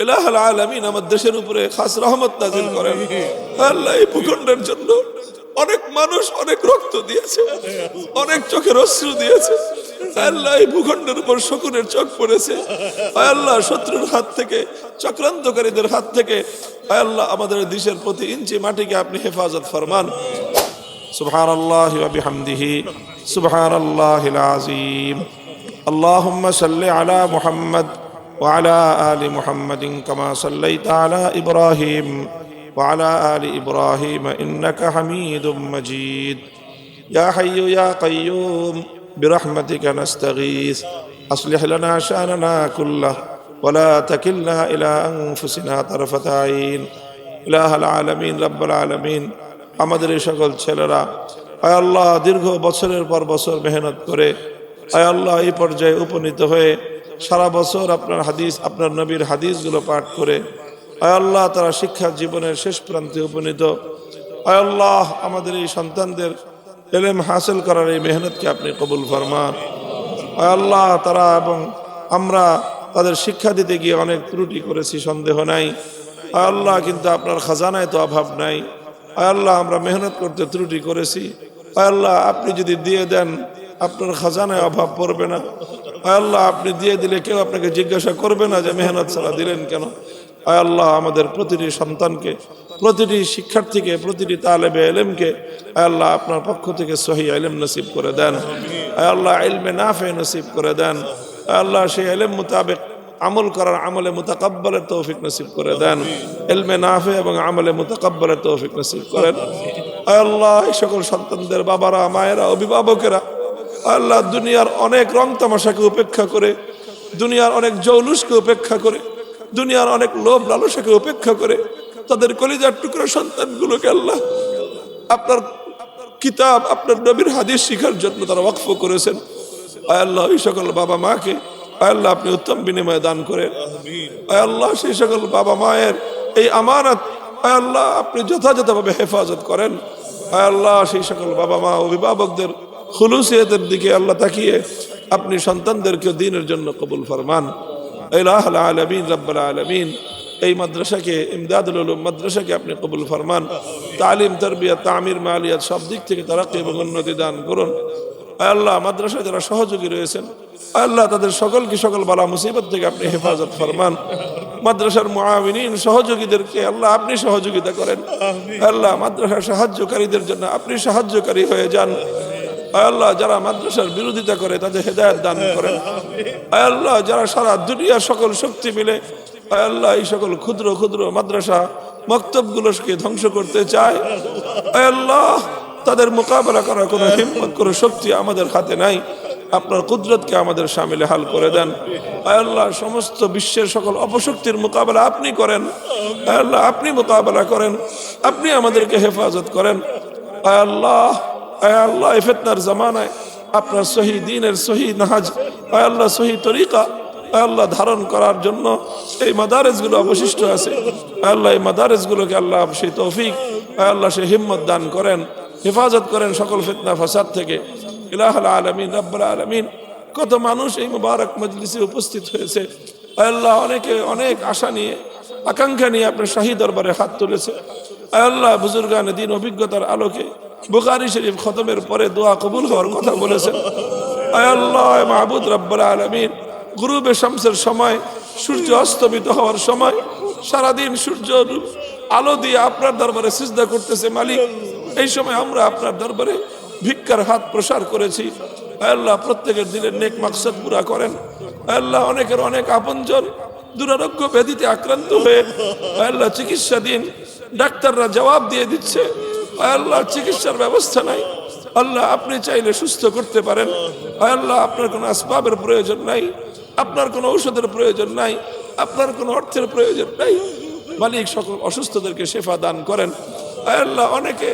ইলাহ আলামিন আমার দেশের উপরে খাস রহমত নাজিল করেন আল্লাহ এই ভূখণ্ডের জন্য অনেক মানুষ অনেক রক্ত দিয়েছে অনেক চোখের অশ্রু দিয়েছে আল্লাহ এই ভূখণ্ডের উপর শকুনের চোখ পড়েছে আয় আল্লাহ শত্রুর হাত থেকে চক্রান্তকারীদের হাত থেকে আয় আল্লাহ আমাদের দেশের প্রতি ইঞ্চি মাটিকে আপনি হেফাজত ফরমান سبحان الله وبحمده سبحان الله العظيم اللهم صل على محمد وعلى آل محمد كما صليت على إبراهيم وعلى آل إبراهيم إنك حميد مجيد يا حي يا قيوم برحمتك نستغيث أصلح لنا شأننا كله ولا تكلنا إلى أنفسنا طرفة عين إله العالمين رب العالمين আমাদের এই সকল ছেলেরা আয় আল্লাহ দীর্ঘ বছরের পর বছর মেহনত করে আয় আল্লাহ এই পর্যায়ে উপনীত হয়ে সারা বছর আপনার হাদিস, আপনার নবীর হাদিসগুলো পাঠ করে আল্লাহ তারা শিক্ষা জীবনের শেষ প্রান্তে উপনীত। আল্লাহ আমাদের এই সন্তানদের এলেম হাসিল করার এই মেহনতকে আপনি কবুল ফরমান। আল্লাহ তারা এবং আমরা তাদের শিক্ষা দিতে গিয়ে অনেক ত্রুটি করেছি, সন্দেহ নাই। আল্লাহ কিন্তু আপনার খাজানায় তো অভাব নাই। আল্লাহ আমরা মেহনত করতে ত্রুটি করেছি। আল্লাহ আপনি যদি দিয়ে দেন আপনার খাজানায় অভাব পড়বে না। আল্লাহ, আপনি দিয়ে দিলে কেউ আপনাকে জিজ্ঞাসা করবে না যে মেহনত ছাড়া দিলেন কেন? আল্লাহ, আমাদের প্রতিটি সন্তানকে, প্রতিটি শিক্ষার্থীকে, প্রতিটি তালেবে এলেমকে আয় আল্লাহ আপনার পক্ষ থেকে সহি এলেম নসিব করে দেন। আয় আল্লাহ এলমে নাফে নসিব করে দেন। আল্লাহ, সেই এলেম মোতাবেক আমল করার আমলে মুতাকাব্বালের তৌফিক নসিব করে দেন। এলমে নাফে এবং আমলে মুতাকাব্বালের তৌফিক নসিব করেন। আল্লাহ, এই সকল সন্তানদের বাবারা, মায়েরা, অভিভাবকেরা আল্লাহ দুনিয়ার অনেক রং তামাশাকে উপেক্ষা করে, দুনিয়ার অনেক জৌলুসকে উপেক্ষা করে, দুনিয়ার অনেক লোভ লালসাকে উপেক্ষা করে, তাদের কলিজার টুকরো সন্তানগুলোকে আল্লাহ আপনার কিতাব, আপনার নবীর হাদিস শিখার জন্য তারা ওয়াকফ করেছেন। আয় আল্লাহ এই সকল বাবা মাকে, আয় আল্লাহ আপনি উত্তম বিনিময়ে দান করেন। আয় আল্লাহ সেই সকল বাবা মায়ের এই আমানত, আয় আল্লাহ আপনি যথাযথভাবে হেফাজত করেন। আয় আল্লাহ সেই সকল বাবা মা, অভিভাবকদের খুলুসিয়তের দিকে আল্লাহ তাকিয়ে আপনি সন্তানদেরকে দিনের জন্য কবুল ফরমান। ইলাহ আলমিন, রব্বুল আলমিন, এই মাদ্রাসাকে, ইমদাদুল উলুম মাদ্রাসাকে আপনি কবুল ফরমান। তালিম তরবিয়া তামির, মালিয়াত সব দিক থেকে তারাক্কি এবং উন্নতি দান করুন। আল্লাহ, মাদ্রাসায় যারা সহযোগী রয়েছেন আল্লাহ তাদের সকলকে সকল বালা মুসিবত থেকে আপনি হেফাজত ফরমান। মাদ্রাসার মুআমিনিন সহযোগীদেরকে আল্লাহ আপনি সহযোগিতা করেন। আল্লাহ, মাদ্রাসার সাহায্যকারীদের জন্য আপনি সাহায্যকারী হয়ে যান। আল্লাহ, যারা মাদ্রাসার বিরোধিতা করে, তাদের হেদায়ত দান করেন। আল্লাহ, যারা সারা দুনিয়ার সকল শক্তি মিলে আল্লাহ, এই সকল ক্ষুদ্র ক্ষুদ্র মাদ্রাসা মক্তবগুলোকে ধ্বংস করতে চায়। আল্লাহ, তাদের মোকাবেলা করার কোনো হিম্মত, কোনো শক্তি আমাদের হাতে নাই। আপনার কুদরতকে আমাদের সামিলে হাল করে দেন। আল্লাহ, সমস্ত বিশ্বের সকল অপশক্তির মোকাবেলা আপনি করেন। আল্লাহ, আপনি মোকাবেলা করেন। আপনি আমাদেরকে হেফাজত করেন। আল্লাহ আল্লাহ ফেতনার জামানায় আপনার সহি দিনের সহি নাহাজ আল্লাহ, সহি তরিকা আল্লাহ ধারণ করার জন্য এই মাদারেজগুলো অবশিষ্ট আছে। আল্লাহ, এই মাদারেজগুলোকে আল্লাহ সেই তৌফিক আল্লাহ সেই হিম্মত দান করেন, হেফাজত করেন সকল ফিতনা ফাসাদ থেকে। ইলাহ আলমিন, রব্বুল আলমিন, কত মানুষ এই মুবারক মজলিসে উপস্থিত হয়েছে। আল্লাহ, অনেকে অনেক আশা নিয়ে, আকাঙ্ক্ষা নিয়ে আপনার শাহী দরবারে হাত তুলেছে। আল্লাহ, বুজুর্গান দিন অভিজ্ঞতার আলোকে বুখারি শরীফ খতমের পরে দোয়া কবুল হওয়ার কথা বলেছেন। আল্লাহ মাহবুদ রব্বুল আলমিন। গুরুবে শামসের সময়, সূর্য অস্তমিত হওয়ার সময়, সারাদিন সূর্য আলো দিয়ে আপনার দরবারে সিজদা করতেছে মালিক। এই সময় আমরা আপনার দরবারে ভিক্ষার হাত প্রসার করেছি। আল্লাহ, প্রত্যেকের দিলের নেক মাকসাদ পুরা করেন। আল্লাহ, অনেকের অনেক আপনজন দুরারোগ্য ব্যাধিতে আক্রান্ত হয়ে আল্লাহ চিকিৎসা দিন ডাক্তাররা জবাব দিয়ে দিচ্ছে। আল্লাহ চিকিৎসার ব্যবস্থা নাই। আল্লাহ আপনি চাইলে সুস্থ করতে পারেন। আল্লাহ আপনার কোনো আসবাবের প্রয়োজন নাই, আপনার কোনো ঔষধের প্রয়োজন নাই, আপনার কোনো অর্থের প্রয়োজন নাই। মালিক সকল অসুস্থদেরকে শেফা দান করেন। আল্লাহ অনেকে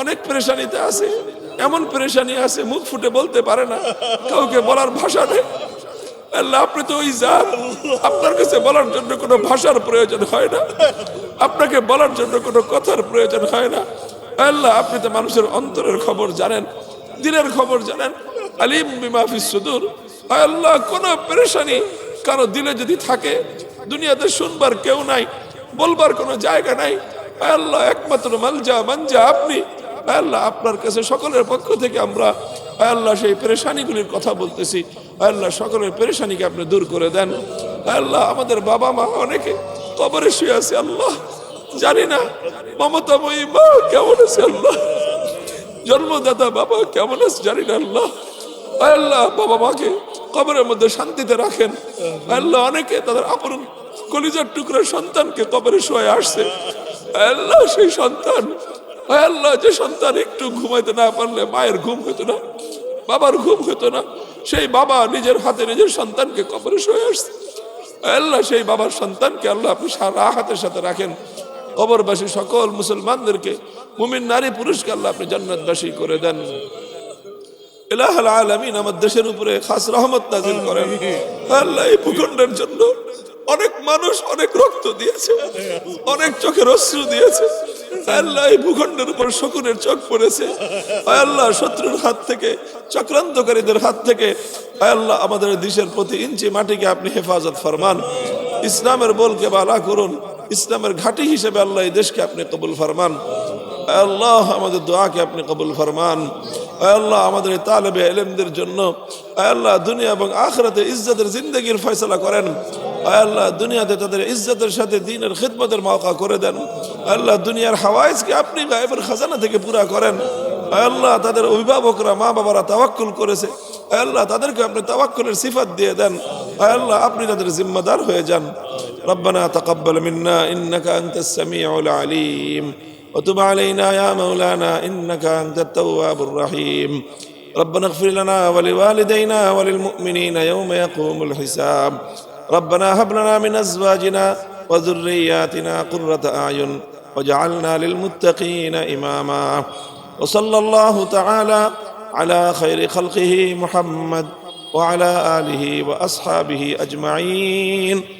অনেক পেরেশানিতে আছে, এমন পেরেশানি আছে মুখ ফুটে বলতে পারে না, কাউকে বলার ভাষা নেই। আল্লাহ আপনি তো ওই যান আপনার কাছে বলার জন্য কোনো ভাষার প্রয়োজন হয় না, আপনাকে বলার জন্য কোনো কথার প্রয়োজন হয় না। আল্লাহ, আপনি তো মানুষের অন্তরের খবর জানেন দিনের খবর জানেন, আলিম বিমাফিস সুদূর। আল্লাহ, কোন পেরেশানি কারও দিলে যদি থাকে, দুনিয়াতে শুনবার কেউ নাই, বলবার কোনো জায়গা নাই। আল্লাহ, একমাত্র মালজা মানজা আপনি। আল্লাহ, আপনার কাছে সকলের পক্ষ থেকে আমরা আল্লাহ, সেই পেরেশানিগুলির কথা বলতেছি। আল্লাহ, সকলের পেরেশানিকে আপনি দূর করে দেন। আল্লাহ, আমাদের বাবা মা অনেকে কবরে শুয়ে আছে, আল্লাহ। জানি না মমতাময়ী মা, কেমন আছে আল্লাহ? জন্মদাতা বাবা কেমন আছে জানি না আল্লাহ আল্লাহ, বাবা মাকে কবরের মধ্যে শান্তিতে রাখেন। আল্লাহ, অনেকে তাদের আপন কলিজার টুকরা সন্তানকে কবরে শোয়ে আসছে। আল্লাহ, সেই সন্তান। আল্লাহ, যে সন্তান একটু ঘুমাইতে না পারলে মায়ের ঘুম হতো না, বাবার ঘুম হতো না, সেই বাবা নিজের হাতে নিজের সন্তানকে কবরে শোয়ে আসছে। আল্লাহ, সেই বাবার সন্তানকে আল্লাহ আপনি সারা হাতের সাথে রাখেন। কবরবাসী সকল মুসলমানদেরকে, মুমিন নারী পুরুষকে আল্লাহ আপনি জান্নাতবাসী করে দেন। আলামিন আমার দেশের উপরে খাস রহমত নাজিল করেন। আল্লাহ, এই ভূখণ্ডের জন্য অনেক মানুষ অনেক রক্ত দিয়েছে, অনেক চোখের অশ্রু দিয়েছে। আল্লাহ, এই ভূখণ্ডের উপর শকুনের চোখ পড়েছে। আল্লাহ, শত্রুর হাত থেকে, চক্রান্তকারীদের হাত থেকে আল্লাহ, আমাদের দেশের প্রতি ইঞ্চি মাটিকে আপনি হেফাজত ফরমান। ইসলামের বলকে বালা করুন। ইসলামের ঘাঁটি হিসেবে আল্লাহ এই দেশকে আপনি কবুল ফরমান। আল্লাহ, আমাদের দোয়াকে আপনি কবুল ফরমান। আল্লাহ, আমাদের তালেবে এলেমদের জন্য আল্লাহ, দুনিয়া এবং আখরাতে ইজ্জতের জিন্দগির ফয়সলা করেন। আল্লাহ, দুনিয়াতে তাদের ইজ্জতের সাথে দিনের খিদমতের মৌকা করে দেন। আল্লাহ, দুনিয়ার হাওয়াইজকে আপনি গায়েবের খাজানা থেকে পুরা করেন। আল্লাহ, তাদের অভিভাবকরা মা বাবারা তাওয়াক্কুল করেছে। আল্লাহ, তাদেরকে আপনি তাওয়াক্কুলের সিফাত দিয়ে দেন। আল্লাহ, আপনি তাদের জিম্মাদার হয়ে যান। ربنا تقبل منا إنك أنت السميع العليم. وتب علينا يا مولانا إنك أنت التواب الرحيم. ربنا اغفر لنا ولوالدينا وللمؤمنين يوم يقوم الحساب. ربنا هب لنا من أزواجنا وذرياتنا قرة أعين وجعلنا للمتقين إماما. وصلى الله تعالى على خير خلقه محمد وعلى آله وأصحابه أجمعين.